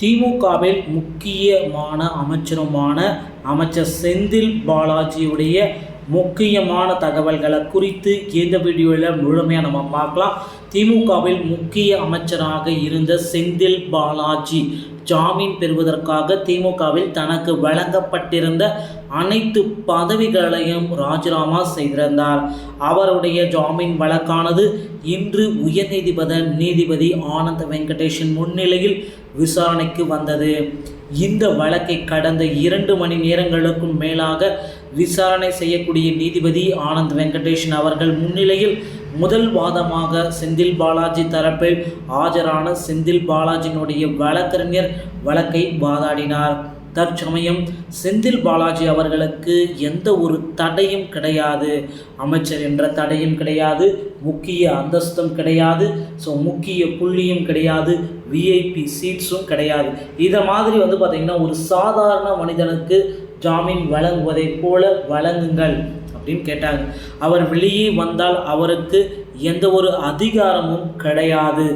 திமுகவில் முக்கியமான அமைச்சருமான அமைச்சர் செந்தில் பாலாஜியுடைய முக்கியமான தகவல்களை குறித்து இந்த வீடியோவில் முழுமையாக நம்ம பார்க்கலாம். திமுகவில் முக்கிய அமைச்சராக இருந்த செந்தில் பாலாஜி ஜாமீன் பெறுவதற்காக திமுகவில் தனக்கு வழங்கப்பட்டிருந்த அனைத்து பதவிகளையும் ராஜினாமா செய்திருந்தார். அவருடைய ஜாமீன் வழக்கானது இன்று உயர்நீதிபதி நீதிபதி ஆனந்த வெங்கடேஷன் முன்னிலையில் விசாரணைக்கு வந்தது. இந்த வழக்கை கடந்த இரண்டு மணி நேரங்களுக்கும் மேலாக விசாரணை செய்யக்கூடிய நீதிபதி ஆனந்த் வெங்கடேஷன் அவர்கள் முன்னிலையில் முதல் வாதமாக செந்தில் பாலாஜி தரப்பில் ஆஜரான செந்தில் பாலாஜியினுடைய வழக்கறிஞர் வழக்கை வாதாடினார். தற்சமயம் செந்தில் பாலாஜி அவர்களுக்கு எந்த ஒரு தடையும் கிடையாது. அமைச்சர் என்ற தடையும் கிடையாது முக்கிய அந்தஸ்தும் கிடையாது ஸோ முக்கிய புள்ளியும் கிடையாது விஐபி சீட்ஸும் கிடையாது. இதை மாதிரி வந்து பார்த்திங்கன்னா ஒரு சாதாரண மனிதனுக்கு ஜாமீன் வழங்குவதைப் போல வழங்குங்கள் அப்படின்னு கேட்டாங்க. அவர் வெளியே வந்தால் அவருக்கு எந்த ஒரு அதிகாரமும் கிடையாது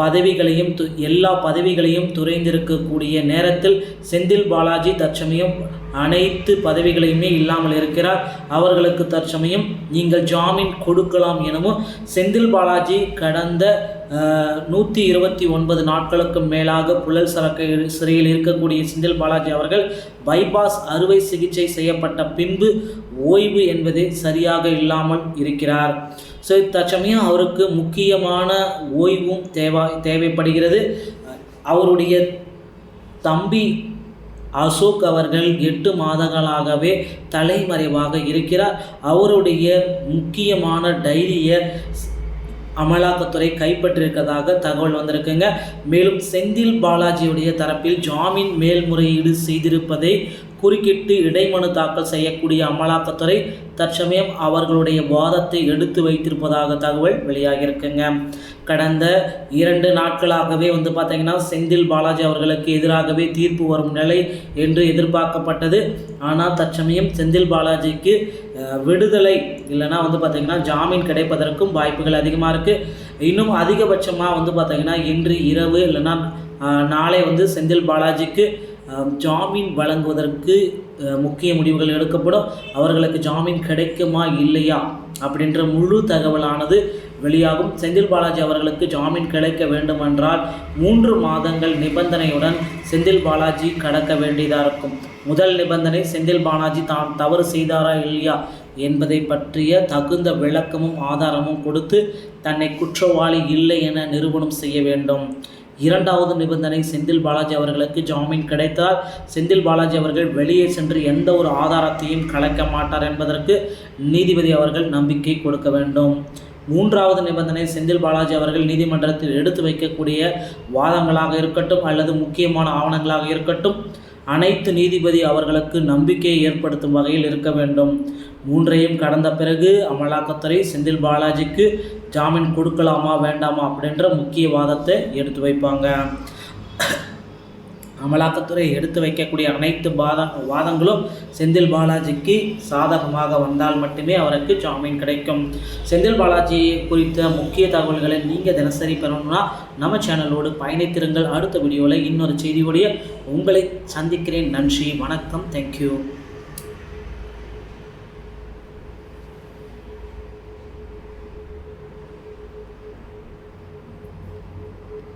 பதவிகளையும் து எல்லா பதவிகளையும் துறைந்திருக்கக்கூடிய நேரத்தில் செந்தில் பாலாஜி தற்சமயம் அனைத்து பதவிகளையுமே இல்லாமல் இருக்கிறார். அவர்களுக்கு தற்சமயம் நீங்கள் ஜாமீன் கொடுக்கலாம் எனவும் செந்தில் பாலாஜி கடந்த நூற்றி இருபத்தி ஒன்பது நாட்களுக்கு மேலாக புழல் சரக்கு சிறையில் இருக்கக்கூடிய செந்தில் பாலாஜி அவர்கள் பைபாஸ் அறுவை சிகிச்சை செய்யப்பட்ட பின்பு ஓய்வு என்பதே சரியாக இல்லாமல் இருக்கிறார். ஸோ தற்சமயம் அவருக்கு முக்கியமான ஓய்வும் தேவை தேவைப்படுகிறது. அவருடைய தம்பி அசோக் அவர்கள் எட்டு மாதங்களாகவே தலைமறைவாக இருக்கிறார். அவருடைய முக்கியமான டைரியை அமலாக்கத்துறை கைப்பற்றியிருக்கதாக தகவல் வந்திருக்குங்க. மேலும் செந்தில் பாலாஜியுடைய தரப்பில் ஜாமீன் மேல்முறையீடு செய்திருப்பதை குறுக்கிட்டு இடைமனு தாக்கல் செய்யக்கூடிய அமலாக்கத்துறை தற்சமயம் அவர்களுடைய வாதத்தை எடுத்து வைத்திருப்பதாக தகவல் வெளியாகியிருக்குங்க. கடந்த இரண்டு நாட்களாகவே வந்து பார்த்திங்கன்னா செந்தில் பாலாஜி அவர்களுக்கு எதிராகவே தீர்ப்பு வரும் நிலை என்று எதிர்பார்க்கப்பட்டது. ஆனால் தற்சமயம் செந்தில் பாலாஜிக்கு விடுதலை இல்லைனா வந்து பார்த்திங்கன்னா ஜாமீன் கிடைப்பதற்கும் வாய்ப்புகள் அதிகமாக இருக்குது இன்னும் அதிகபட்சமாக வந்து பார்த்திங்கன்னா இன்று இரவு இல்லைன்னா நாளை வந்து செந்தில் பாலாஜிக்கு ஜாமீன் வழங்குவதற்கு முக்கிய முடிவுகள் எடுக்கப்படும். அவர்களுக்கு ஜாமீன் கிடைக்குமா இல்லையா அப்படின்ற முழு தகவலானது வெளியாகும். செந்தில் பாலாஜி அவர்களுக்கு ஜாமீன் கிடைக்க வேண்டுமென்றால் மூன்று மாதங்கள் நிபந்தனையுடன் செந்தில் பாலாஜி கடக்க வேண்டியதாக இருக்கும். முதல் நிபந்தனை செந்தில் பாலாஜி தான் தவறு செய்தாரா இல்லையா என்பதை பற்றிய தகுந்த விளக்கமும் ஆதாரமும் கொடுத்து தன்னை குற்றவாளி இல்லை என நிரூபணம் செய்ய வேண்டும். இரண்டாவது நிபந்தனை செந்தில் பாலாஜி அவர்களுக்கு ஜாமீன் கிடைத்தால் செந்தில் பாலாஜி அவர்கள் வெளியே சென்று எந்த ஒரு ஆதாரத்தையும் கலைக்க மாட்டார் என்பதற்கு நீதிபதி அவர்கள் நம்பிக்கை கொடுக்க வேண்டும். மூன்றாவது நிபந்தனை செந்தில் பாலாஜி அவர்கள் நீதிமன்றத்தில் எடுத்து வைக்கக்கூடிய வாதங்களாக இருக்கட்டும் அல்லது முக்கியமான ஆவணங்களாக இருக்கட்டும் அனைத்து நீதிபதி அவர்களுக்கு நம்பிக்கையை ஏற்படுத்தும் வகையில் இருக்க வேண்டும். மூன்றையும் கடந்த பிறகு அமலாக்கத்துறை செந்தில் பாலாஜிக்கு ஜாமீன் கொடுக்கலாமா வேண்டாமா அப்படின்ற முக்கிய வாதத்தை எடுத்து வைப்பாங்க. அமலாக்கத்துறை எடுத்து வைக்கக்கூடிய அனைத்து வாத வாதங்களும் செந்தில் பாலாஜிக்கு சாதகமாக வந்தால் மட்டுமே அவருக்கு ஜாமீன் கிடைக்கும். செந்தில் பாலாஜி குறித்த முக்கிய தகவல்களை நீங்கள் தினசரி பெறணும்னா நம்ம சேனலோடு பயணித்திருங்கள். அடுத்த வீடியோவில் இன்னொரு செய்தியோடைய உங்களை சந்திக்கிறேன். நன்றி வணக்கம் தேங்க்யூ